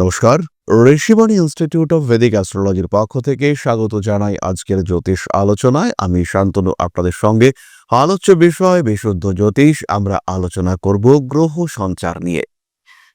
নমস্কার। Rishibani institute of Vedic অ্যাস্ট্রোলজির পক্ষ থেকে স্বাগত জানাই আজকের জ্যোতিষ আলোচনায়। আমি শান্তনু, আপনাদের সঙ্গে। আলোচ্য বিষয়, বিশুদ্ধ জ্যোতিষ। আমরা আলোচনা করব গ্রহ সঞ্চার নিয়ে।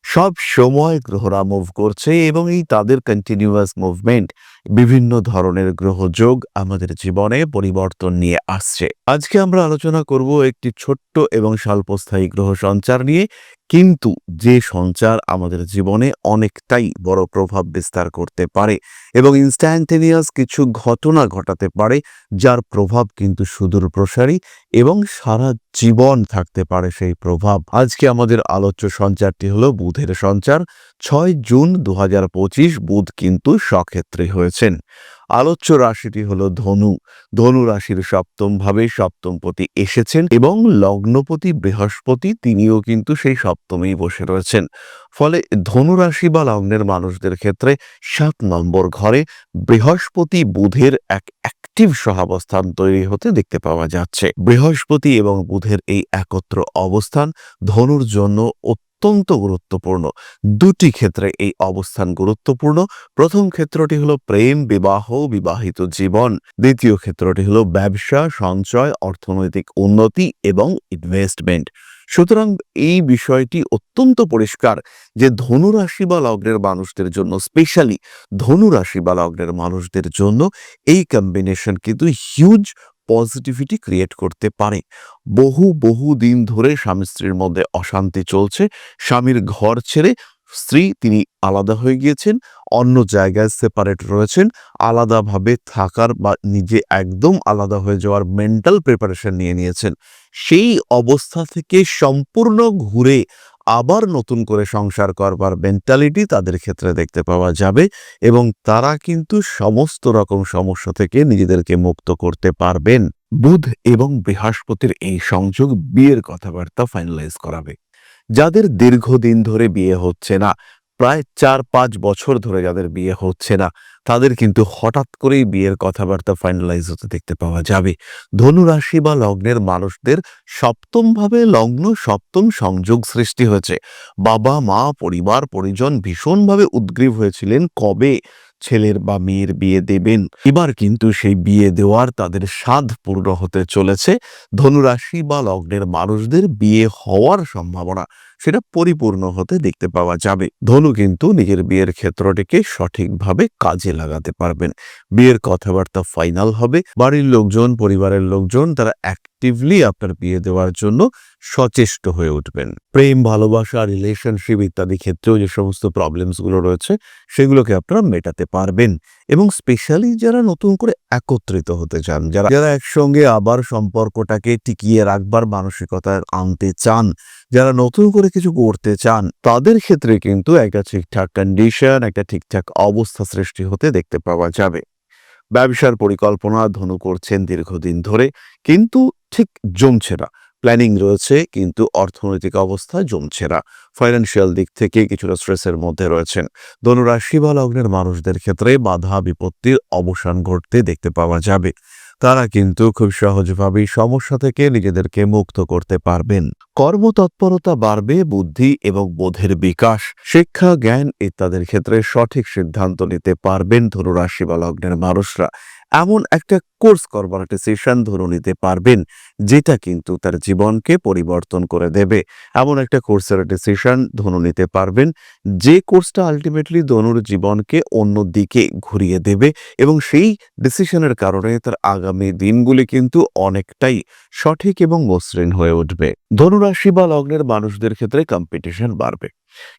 সব সময় গ্রহরা মুভ করছে এবং এই তাদের কন্টিনিউয়াস মুভমেন্ট বিভিন্ন ধরনের গ্রহযোগ আমাদের জীবনে পরিবর্তন নিয়ে আসছে। আজকে আমরা আলোচনা করব একটি ছোট্ট এবং স্বল্পস্থায়ী গ্রহ সঞ্চার নিয়ে। কিন্তু যে সঞ্চার আমাদের জীবনে অনেকটাই বড় প্রভাব বিস্তার করতে পারে এবং ইনস্ট্যান্টেনিয়াস কিছু ঘটনা ঘটাতে পারে, যার প্রভাব কিন্তু সুদূর প্রসারী এবং সারা জীবন থাকতে পারে সেই প্রভাব। আজকে আমাদের আলোচ্য সঞ্চারটি হলো বুধের সঞ্চার, ছয় জুন দু হাজার পঁচিশ, বুধ কিন্তু সক্ষেত্রে হয়েছেন। আলোচ্য রাশিটি হলো ধনু। ধনু রাশির সপ্তম ভাবে সপ্তমপতি এসেছেন এবং লগ্নপতি বৃহস্পতি তিনিও কিন্তু সেই সপ্তমেই বসে রয়েছেন। ফলে ধনু রাশি বা লগ্নের মানুষদের ক্ষেত্রে সাত নম্বর ঘরে বৃহস্পতি বুধের এক অ্যাক্টিভ সহাবস্থান তৈরি হতে দেখতে পাওয়া যাচ্ছে। বৃহস্পতি এবং বুধের এই একত্র অবস্থান ধনুর জন্য অত্যন্ত গুরুত্বপূর্ণ। দুটি ক্ষেত্রে এই অবস্থান গুরুত্বপূর্ণ। প্রথম ক্ষেত্রটি হলো প্রেম, বিবাহ, বিবাহিত জীবন। দ্বিতীয় ক্ষেত্রটি হলো ব্যবসা, সঞ্চয়, অর্থনৈতিক উন্নতি এবং ইনভেস্টমেন্ট সুতরাং এই বিষয়টি অত্যন্ত পরিষ্কার যে ধনুরাশি বা লগ্নের মানুষদের জন্য স্পেশালি ধনুরাশি বা লগ্নের মানুষদের জন্য এই কম্বিনেশন কিন্তু হিউজ পজিটিভিটি ক্রিয়েট করতে পারে। বহু বহু দিন ধরে স্বামী স্ত্রীর মধ্যে অশান্তি চলছে। স্বামীর ঘর ছেড়ে স্ত্রী, তিনি আলাদা হয়ে গিয়েছেন, অন্য জায়গায় সেপারেট রয়েছেন, আলাদাভাবে থাকার বা নিজে একদম আলাদা হয়ে যাওয়ার মেন্টাল প্রিপারেশন নিয়ে নিয়েছেন। সেই অবস্থা থেকে সম্পূর্ণ ঘুরে আবার নতুন করে সংসার করবার মেন্টালিটি তাদের ক্ষেত্রে দেখতে পাওয়া যাবে এবং তারা কিন্তু সমস্ত রকম সমস্যা থেকে নিজেদেরকে মুক্ত করতে পারবেন। বুধ এবং বৃহস্পতির এই সংযোগ বিয়ের কথাবার্তা ফাইনালাইজ করাবে। যাদের দীর্ঘদিন ধরে বিয়ে হচ্ছে না প্রায় চার পাঁচ বছর ধরে যাদের বিয়ে হচ্ছে না, তাদের কিন্তু হঠাৎ করেই বিয়ের কথাবার্তা ফাইনালাইজ হতে দেখতে পাওয়া যাবে। ধনুরাশি বা লগ্নের মানুষদের সপ্তমভাবে লগ্ন, সপ্তম সংযোগ সৃষ্টি হয়েছে। বাবা, মা, পরিবার, পরিজন ভীষণভাবে উদ্গ্রীব হয়েছিলেন কবে ছেলের বা মেয়ের বিয়ে দেবেন। এবার কিন্তু সেই বিয়ে দেওয়ার তাদের স্বাদ পূর্ণ হতে চলেছে। ধনুরাশি বা লগ্নের মানুষদের বিয়ে হওয়ার সম্ভাবনা সেটা পরিপূর্ণ হতে দেখতে পাওয়া যাবে। ধনু কিন্তু নিজের বিয়ের ক্ষেত্রটিকে সঠিকভাবে কাজে লাগাতে পারবেন। বিয়ের কথাবার্তা ফাইনাল হবে। বাড়ির লোকজন, পরিবারের লোকজন তারা অ্যাক্টিভলি আপনার বিয়ে দেওয়ার জন্য সচেষ্ট হয়ে উঠবেন। প্রেম, ভালোবাসা রিলেশনশিপ ইত্যাদি ক্ষেত্রেও যে সমস্ত প্রবলেমসগুলো রয়েছে, সেগুলোকে আপনারা মেটাতে পারবেন। এবং স্পেশালি যারা নতুন করে একত্রিত হতে চান, যারা যারা একসঙ্গে আবার সম্পর্কটাকে টিকিয়ে রাখবার মানসিকতা আনতে চান, যারা নতুন করে কিছু করতে চান, তাদের ক্ষেত্রে কিন্তু একটা ঠিকঠাক কন্ডিশন একটা ঠিকঠাক অবস্থা সৃষ্টি হতে দেখতে পাওয়া যাবে। ব্যবসার পরিকল্পনা ধনু করছেন দীর্ঘদিন ধরে, কিন্তু ঠিক জমছে না। প্ল্যানিং রয়েছে, কিন্তু অর্থনৈতিক অবস্থা জমছে না। ফাইন্যান্সিয়াল দিক থেকে কিছুটা স্ট্রেসের মধ্যে রয়েছেন। ধনুরাশি বা লগ্নের মানুষদের ক্ষেত্রে বাধা বিপত্তির অবসান ঘটতে দেখতে পাওয়া যাবে। তারা কিন্তু খুব সহজভাবেই সমস্যা থেকে নিজেদেরকে মুক্ত করতে পারবেন। কর্মতৎপরতা বাড়বে, বুদ্ধি এবং বোধের বিকাশ, শিক্ষা, জ্ঞান ইত্যাদির ক্ষেত্রে সঠিক সিদ্ধান্ত নিতে পারবেন ধনুরাশি বা লগ্নের মানুষরা। এমন একটা কোর্স করবার ডিসিশন ধরে নিতে পারবেন, যেটা কিন্তু তার জীবনকে পরিবর্তন করে দেবে। এমন একটা কোর্সের ডিসিশন ধনু নিতে পারবেন, যে কোর্সটা আলটিমেটলি ধনুর জীবনকে অন্য দিকে ঘুরিয়ে দেবে এবং সেই ডিসিশনের কারণে তার আগামী দিনগুলি কিন্তু অনেকটাই সঠিক এবং মসৃণ হয়ে উঠবে। ধনুরাশি বা লগ্নের মানুষদের ক্ষেত্রে কম্পিটিশন বাড়বে।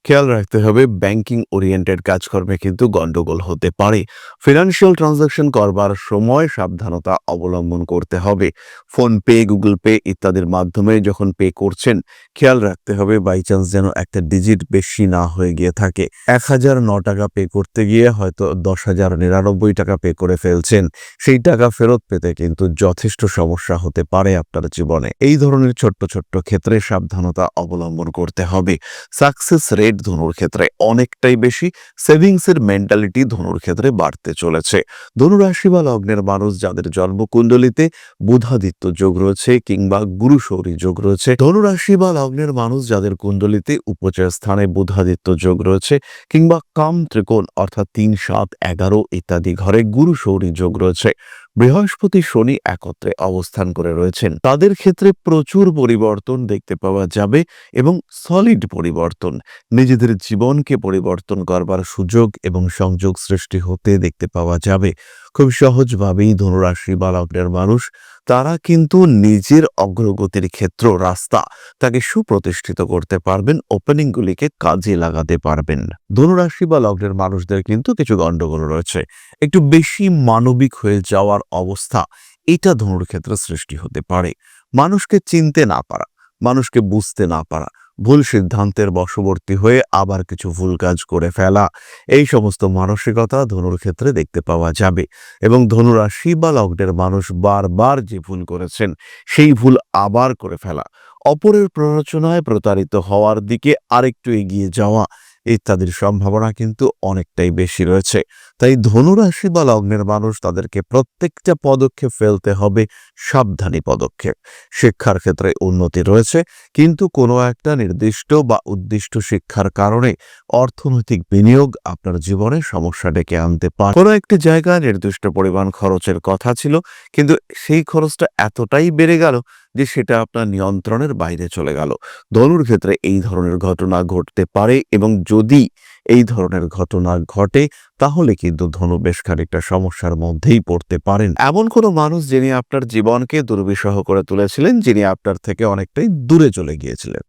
খেয়াল রাখতে হবে ব্যাংকিং ওরিয়েন্টেড কাজকর্মে কিন্তু গন্ডগোল হতে পারে। ফিনান্সিয়াল ট্রানজাকশন করবার সময় সাবধানতা অবলম্বন করতে হবে। ফোন পে গুগল পে ইত্যাদির মাধ্যমে যখন পে করছেন, খেয়াল রাখতে হবে বাই চান্স যেন একটা ডিজিট বেশি না হয়ে গিয়ে থাকে। এক হাজার ন টাকা পে করতে গিয়ে হয়তো দশ হাজার নিরানব্বই টাকা পে করে ফেলছেন। সেই টাকা ফেরত পেতে কিন্তু যথেষ্ট সমস্যা হতে পারে আপনার জীবনে। এই ধরনের ছোট্ট ছোট্ট ক্ষেত্রে সাবধানতা অবলম্বন করতে হবে। সাকসেস রেট ধনুর ক্ষেত্রে অনেকটাই বেশি সেভিংসের মেন্টালিটি ধনুর ক্ষেত্রে বাড়তে চলেছে। ধনুরাশি বা লগ্নের মানুষ যাদের জন্মকুণ্ডলিতে বুধাদিত্য যোগ রয়েছে কিংবা গুরু শৌরী যোগ রয়েছে, ধনুরাশি বা লগ্নের মানুষ যাদের কুণ্ডলিতে উপচয় স্থানে বুধাদিত্য যোগ রয়েছে কিংবা কাম ত্রিকোণ অর্থাৎ তিন, সাত, এগারো ইত্যাদি ঘরে গুরু শৌরী যোগ রয়েছে। বৃহস্পতি শনি একত্রে অবস্থান করে রয়েছেন। তাদের ক্ষেত্রে প্রচুর পরিবর্তন দেখতে পাওয়া যাবে এবং সলিড পরিবর্তন, নিজেদের জীবনকে পরিবর্তন করবার সুযোগ এবং সংযোগ সৃষ্টি হতে দেখতে পাওয়া যাবে। খুব সহজভাবেই ধনুরাশি বা মানুষ তারা কিন্তু নিজের অগ্রগতির ক্ষেত্র রাস্তা তাকে সুপ্রতিষ্ঠিত করতে পারবেন ওপেনিংগুলিকে কাজে লাগাতে পারবেন। ধনুরাশি বা লগ্নের মানুষদের কিন্তু কিছু গণ্ডগোল রয়েছে। একটু বেশি মানবিক হয়ে যাওয়ার অবস্থা, এটা ধনুর ক্ষেত্রে সৃষ্টি হতে পারে। মানুষকে চিনতে না পারা, মানুষকে বুঝতে না পারা ভুল সিদ্ধান্তের বশবর্তী হয়ে আবার কিছু ভুল কাজ করে ফেলা। এই সমস্ত মানসিকতা ধনুর ক্ষেত্রে দেখতে পাওয়া যাবে এবং ধনুরাশি বা লগ্নের মানুষ বারবার যে ভুল করেছেন, সেই ভুল আবার করে ফেলা। অপরের প্ররোচনায় প্রতারিত হওয়ার দিকে আরেকটু এগিয়ে যাওয়া ইত্যাদির সম্ভাবনা কিন্তু অনেকটাই বেশি রয়েছে। তাই ধনুরাশি বা লগ্নের মানুষ তাদেরকে প্রত্যেকটা পদক্ষেপ ফেলতে হবে সাবধানী পদক্ষেপ। শিক্ষার ক্ষেত্রে উন্নতি রয়েছে, কিন্তু কোনো একটা নির্দিষ্ট বা উদ্দিষ্ট শিক্ষার কারণে অর্থনৈতিক বিনিয়োগ আপনার জীবনে সমস্যা ডেকে আনতে পারে। কোনো একটি জায়গায় নির্দিষ্ট পরিমাণ খরচের কথা ছিল, কিন্তু সেই খরচটা এতটাই বেড়ে গেল যে সেটা আপনার নিয়ন্ত্রণের বাইরে চলে গেল। ধনুর ক্ষেত্রে এই ধরনের ঘটনা ঘটতে পারে এবং যদি এই ধরনের ঘটনা ঘটে, তাহলে কিন্তু ধনু বেশ খানিকটা সমস্যার মধ্যেই পড়তে পারেন। এমন কোনো মানুষ যিনি আপনার জীবনকে দুর্বিষহ করে তুলেছিলেন, যিনি আপনার থেকে অনেকটাই দূরে চলে গিয়েছিলেন।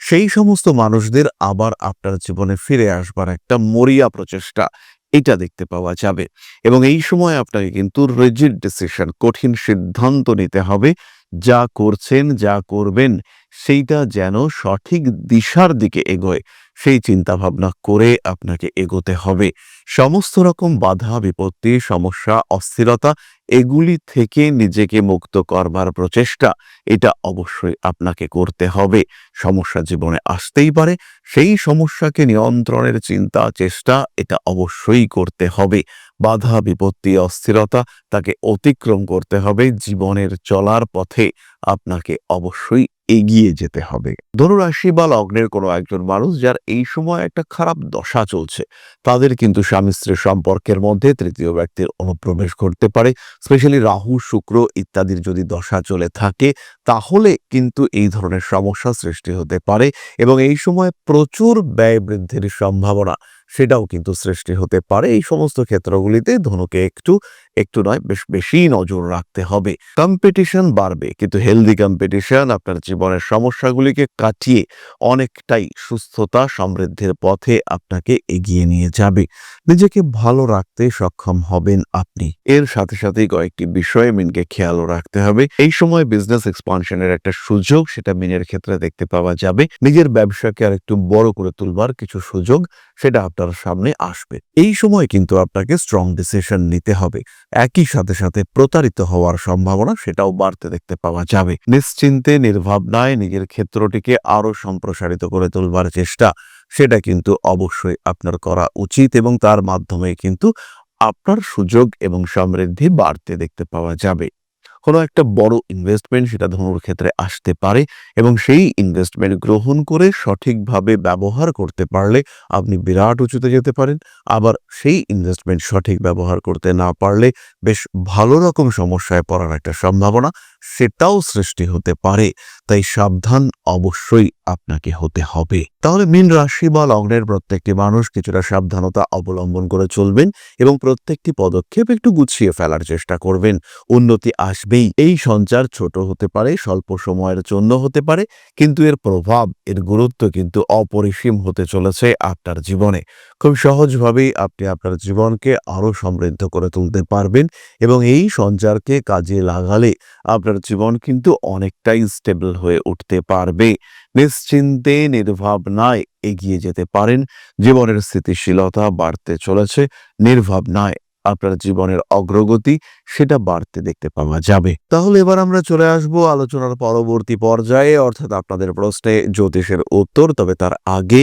সেই সমস্ত মানুষদের আবার আপনার জীবনে ফিরে আসবার একটা মরিয়া প্রচেষ্টা এটা দেখতে পাওয়া যাবে। এবং এই সময় আপনাকে কিন্তু রিজিড ডিসিশন কঠিন সিদ্ধান্ত নিতে হবে যা করছেন, যা করবেন, সেইটা যেন সঠিক দিশার দিকে এগোয়। সেই চিন্তা ভাবনা করে আপনাকে এগোতে হবে। সমস্ত রকম বাধা, বিপত্তি, সমস্যা, অস্থিরতা, এগুলি থেকে নিজেকে মুক্ত করবার প্রচেষ্টা, এটা অবশ্যই আপনাকে করতে হবে। সমস্যা জীবনে আসতেই পারে, সেই সমস্যাকে নিয়ন্ত্রণের চিন্তা, চেষ্টা, এটা অবশ্যই করতে হবে। বাধা, বিপত্তি, অস্থিরতা তাকে অতিক্রম করতে হবে, জীবনের চলার পথে আপনাকে অবশ্যই এগিয়ে যেতে হবে। ধনুরাশি বা লগ্নের কোনো একজন মানুষ যার এই সময় একটা খারাপ দশা চলছে, তাদের কিন্তু স্বামী স্ত্রীর সম্পর্কের মধ্যে তৃতীয় ব্যক্তির অনুপ্রবেশ করতে পারে। স্পেশালি রাহু, শুক্র ইত্যাদির যদি দশা চলে থাকে, তাহলে কিন্তু এই ধরনের সমস্যা সৃষ্টি হতে পারে এবং এই সময় প্রচুর ব্যয় বৃদ্ধির সম্ভাবনা সেটাও কিন্তু সৃষ্টি হতে পারে। এই সমস্ত ক্ষেত্রগুলিতে ধনুকে একটু একটু নয়, বেশ, বেশি নজর রাখতে হবে। কম্পিটিশন বাড়বে, কিন্তু হেলদি কম্পিটিশন আপনার জীবনের সমস্যাগুলিকে কাটিয়ে অনেকটাই সুস্থতা সমৃদ্ধির পথে আপনাকে এগিয়ে নিয়ে যাবে। নিজেকে ভালো রাখতে সক্ষম হবেন আপনি। এর সাথে সাথে কয়েকটি বিষয়ে মিনকে খেয়ালও রাখতে হবে। এই সময় বিজনেস এক্সপানশনের একটা সুযোগ, সেটা মিনের ক্ষেত্রে দেখতে পাওয়া যাবে। নিজের ব্যবসাকে আর একটু বড় করে তুলবার কিছু সুযোগ, সেটা আপনার সামনে আসবে। এই সময় কিন্তু আপনাকে স্ট্রং ডিসিশন নিতে হবে। একই সাথে সাথে প্রতারিত হওয়ার সম্ভাবনা সেটাও বাড়তে দেখতে পাওয়া যাবে। নিশ্চিন্তে, নির্ভাবনায় নিজের ক্ষেত্রটিকে আরও সম্প্রসারিত করে তুলবার চেষ্টা, সেটা কিন্তু অবশ্যই আপনার করা উচিত এবং তার মাধ্যমে কিন্তু আপনার সুযোগ এবং সমৃদ্ধি বাড়তে দেখতে পাওয়া যাবে। কোনো একটা বড় ইনভেস্টমেন্ট সেটা ধনুর ক্ষেত্রে আসতে পারে এবং সেই ইনভেস্টমেন্ট গ্রহণ করে সঠিকভাবে ব্যবহার করতে পারলে আপনি বিরাট উঁচুতে যেতে পারেন। আবার সেই ইনভেস্টমেন্ট সঠিক ব্যবহার করতে না পারলে বেশ ভালো রকম সমস্যায় পড়ার একটা সম্ভাবনা সেটাও সৃষ্টি হতে পারে। তাই সাবধান অবশ্যই আপনাকে হতে হবে। তাহলে মীন রাশি বা লগ্নের প্রত্যেকটি মানুষ কিছুটা সাবধানতা অবলম্বন করে চলবেন এবং প্রত্যেকটি পদক্ষেপ একটু গুছিয়ে ফেলার চেষ্টা করবেন। উন্নতি আসবেই। এই সঞ্চার ছোট হতে পারে, স্বল্প সময়ের জন্য হতে পারে, কিন্তু এর প্রভাব, এর গুরুত্ব কিন্তু অপরিসীম হতে চলেছে আপনার জীবনে। খুব সহজভাবেই আপনি আপনার জীবনকে আরও সমৃদ্ধ করে তুলতে পারবেন এবং এই সঞ্চারকে কাজে লাগালে আপনার জীবন কিন্তু অনেকটাই স্টেবল হয়ে উঠতে পারবে। নিশ্চিন্তে, নির্ভাবনায় এগিয়ে যেতে পারেন। জীবনের স্থিতিশীলতা বাড়তে চলেছে। নির্ভাব নির্ভাবনায় আপনার জীবনের অগ্রগতি, সেটা বাড়তে দেখতে পাওয়া যাবে। তাহলে এবার আমরা চলে আসব আলোচনার পরবর্তী পর্যায়ে। অর্থাৎ আপনাদের প্রশ্নে জ্যোতিষের উত্তর, তবে তার আগে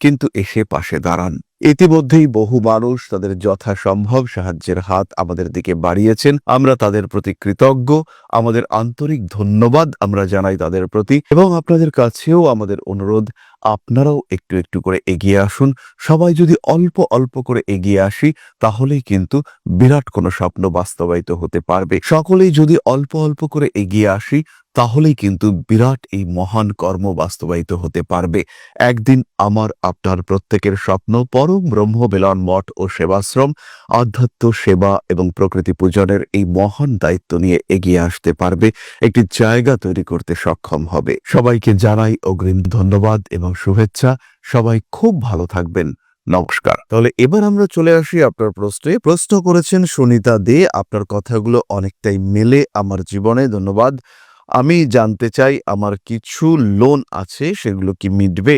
কিন্তু এসে পাশে দাঁড়ান। ইতিমধ্যেই বহু মানুষ তাদের যথাসম্ভব সাহায্যের হাত আমাদের দিকে বাড়িয়েছেন। আমরা তাদের প্রতি কৃতজ্ঞ। আমাদের আন্তরিক ধন্যবাদ আমরা জানাই তাদের প্রতি এবং আপনাদের কাছেও আমাদের অনুরোধ, আপনারাও একটু একটু করে এগিয়ে আসুন। সবাই যদি অল্প অল্প করে এগিয়ে আসি, তাহলেই কিন্তু বিরাট কোনো স্বপ্ন বাস্তবায়িত হতে পারবে। সকলেই যদি অল্প অল্প করে এগিয়ে আসি তাহলেই কিন্তু বিরাট এই মহান কর্ম বাস্তবায়িত হতে পারবে। একদিন আমার, আপনার প্রত্যেকের স্বপ্ন, পরম ব্রহ্ম বেলন মঠ ও সেবাশ্রম, আধ্যাত্ম সেবা এবং প্রকৃতি পূজনের এই মহান দায়িত্ব নিয়ে এগিয়ে আসতে পারবে। একটি জায়গা তৈরি করতে সক্ষম হবে। সবাইকে জানাই অগ্রিম ধন্যবাদ এবং শুভেচ্ছা। সবাই খুব ভালো থাকবেন। নমস্কার। তাহলে এবার আমরা চলে আসি আপনার প্রশ্নে। প্রশ্ন করেছেন সুনিতা দে, আপনার কথাগুলো অনেকটাই মেলে আমার জীবনে। ধন্যবাদ। আমি জানতে চাই আমার কিছু লোন আছে, সেগুলো কি মিটবে?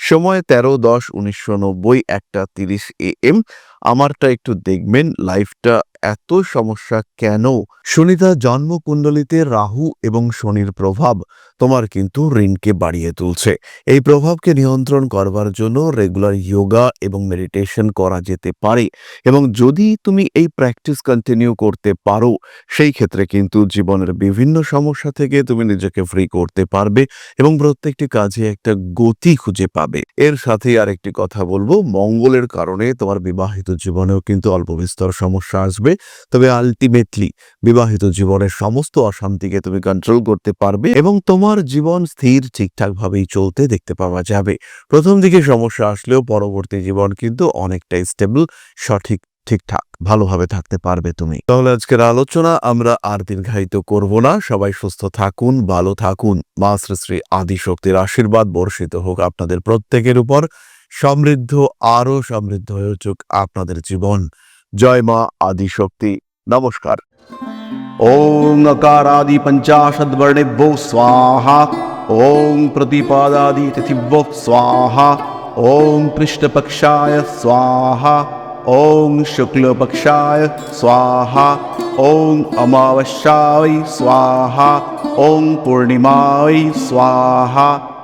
সময় তেরো দশ উনিশশো নব্বই একটা তিরিশ এ এম আমারটা একটু দেখবেন লাইফটা এত সমস্যা কেন? সুনিতা জন্মকুণ্ডলিতে রাহু এবং শনির প্রভাব তোমার কিন্তু ঋণকে বাড়িয়ে তুলছে। এই প্রভাবকে নিয়ন্ত্রণ করবার জন্য রেগুলার যোগা এবং মেডিটেশন করা যেতে পারে এবং যদি তুমি এই প্র্যাকটিস কন্টিনিউ করতে পারো, সেই ক্ষেত্রে কিন্তু জীবনের বিভিন্ন সমস্যা থেকে তুমি নিজেকে ফ্রি করতে পারবে এবং প্রত্যেকটি কাজে একটা গতি খুঁজে পাবে। এর সাথে আরেকটি কথা বলব, মঙ্গলের কারণে তোমার বিবাহিত জীবনেও কিন্তু অল্প বিস্তর সমস্যা আসবে। তবে আলটিমেটলি বিবাহিত জীবনের সমস্ত অশান্তিকে তুমি কন্ট্রোল করতে পারবে এবং তোমার জীবন স্থির ঠিকঠাকভাবেই চলতে দেখতে পাওয়া যাবে। প্রথম দিকে সমস্যা আসলেও পরবর্তী জীবন কিন্তু অনেকটাই স্টেবল সঠিক, ঠিকঠাক, ভালোভাবে থাকতে পারবে তুমি। তাহলে আজকের আলোচনা আমরা আর দীর্ঘায়িত করব না। সবাই সুস্থ থাকুন, ভালো থাকুন। মা শ্রী শ্রী আদি শক্তির আশীর্বাদ বর্ষিত হোক আপনাদের প্রত্যেকের উপর। সমৃদ্ধ আরও সমৃদ্ধ হয়ে উঠুক আপনাদের জীবন। জয় মা আদিশক্তি। নমস্কার। ওং আকারাদি পঞ্চাশদ বর্ণেভ্যো স্বাহা। ওং প্রতিপাদাদি তিথিভ্যো স্বাহা। ওং কৃষ্ণপক্ষায় স্বাহা। ওং শুক্লপক্ষায় স্বাহা। ওং অমাবস্যায় স্বাহা। ওং পূর্ণিমায় স্বাহা।